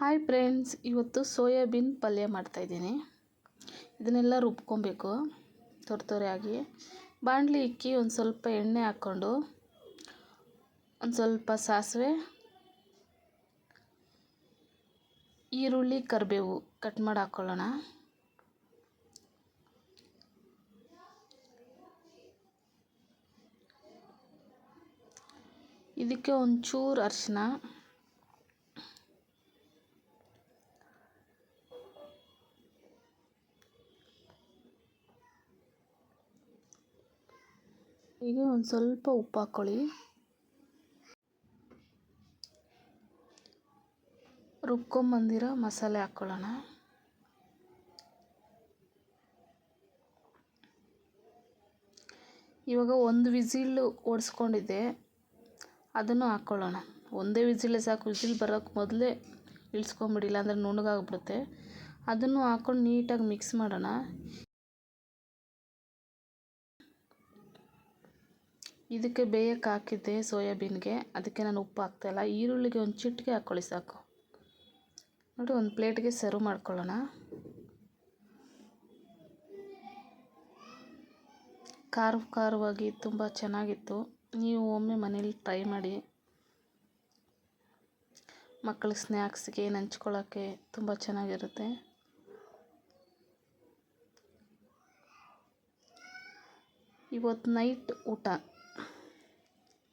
Hi friends ಇವತ್ತು soybean ಪಲ್ಯ ಮಾಡ್ತಾಯಿದ್ದೀನಿ ಇದನ್ನೆಲ್ಲ ರುಬ್ಕೊಬೇಕು, ತೊರೆ ತೊರೆಯಾಗಿ. ಬಾಣಲಿ ಇಕ್ಕಿ ಒಂದು ಸ್ವಲ್ಪ ಎಣ್ಣೆ ಹಾಕ್ಕೊಂಡು, ಒಂದು ಸ್ವಲ್ಪ ಸಾಸಿವೆ, ಈರುಳ್ಳಿ, ಕರಿಬೇವು ಕಟ್ ಮಾಡಿ ಹಾಕ್ಕೊಳ್ಳೋಣ ಇದಕ್ಕೆ ಒಂಚೂರು ಅರಿಶಿನ ಹೀಗೆ ಒಂದು ಸ್ವಲ್ಪ ಉಪ್ಪು ಹಾಕ್ಕೊಳ್ಳಿ. ರುಬ್ಕೊಂಬಂದಿರೋ ಮಸಾಲೆ ಹಾಕ್ಕೊಳ್ಳೋಣ. ಇವಾಗ ಒಂದು ವಿಸಿಲ್ ಓಡಿಸ್ಕೊಂಡಿದ್ದೆ ಅದನ್ನು ಹಾಕ್ಕೊಳ್ಳೋಣ. ಒಂದೇ ವಿಸಿಲೇ ಸಾಕು. ವಿಸಿಲ್ ಬರೋಕ್ಕೆ ಮೊದಲೇ ಇಳಿಸ್ಕೊಂಬಿಡಿ ಇಲ್ಲಾಂದರೆ ನುಣ್ಣಗಾಗ್ಬಿಡುತ್ತೆ ಅದನ್ನು ಹಾಕ್ಕೊಂಡು ನೀಟಾಗಿ ಮಿಕ್ಸ್ ಮಾಡೋಣ. ಇದಕ್ಕೆ ಬೇಯಕ್ಕೆ ಹಾಕಿದ್ದೆ ಸೋಯಾಬೀನ್ಗೆ. ಅದಕ್ಕೆ ನಾನು ಉಪ್ಪು ಹಾಕ್ತಾಯಿಲ್ಲ ಈರುಳ್ಳಿಗೆ ಒಂದು ಚಿಟಿಕೆ ಹಾಕ್ಕೊಳ್ಳಿ ಸಾಕು. ನೋಡಿ, ಒಂದು ಪ್ಲೇಟ್ಗೆ ಸರ್ವ್ ಮಾಡ್ಕೊಳ್ಳೋಣ. ಖಾರ ಖಾರವಾಗಿ ತುಂಬ ಚೆನ್ನಾಗಿತ್ತು. ನೀವು ಒಮ್ಮೆ ಮನೇಲಿ ಟ್ರೈ ಮಾಡಿ. ಮಕ್ಕಳ ಸ್ನ್ಯಾಕ್ಸ್ಗೆ ನಂಚ್ಕೊಳ್ಳೋಕ್ಕೆ ತುಂಬ ಚೆನ್ನಾಗಿರುತ್ತೆ. ಇವತ್ತು ನೈಟ್ ಊಟ.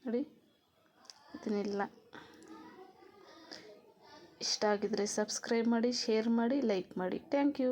ನೋಡಿ ಇದನ್ನೆಲ್ಲ ಇಷ್ಟ ಆಗಿದ್ದರೆ ಸಬ್ಸ್ಕ್ರೈಬ್ ಮಾಡಿ ಶೇರ್ ಮಾಡಿ ಲೈಕ್ ಮಾಡಿ. Thank you